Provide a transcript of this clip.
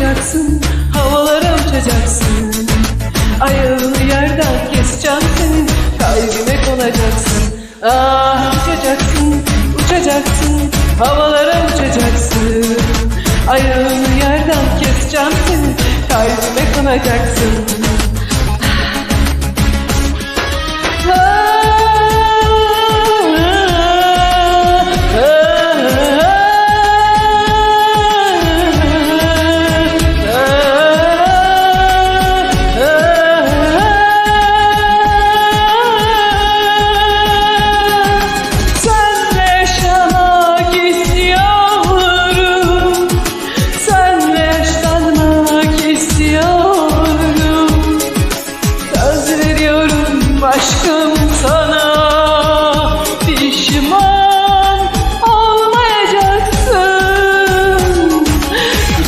uçacaksın Havalara uçacaksın Ayağını yerden keseceğim senin Kalbime konacaksın. Ah uçacaksın Uçacaksın Havalara uçacaksın. Ayağını yerden keseceğim senin Kalbime konacaksın.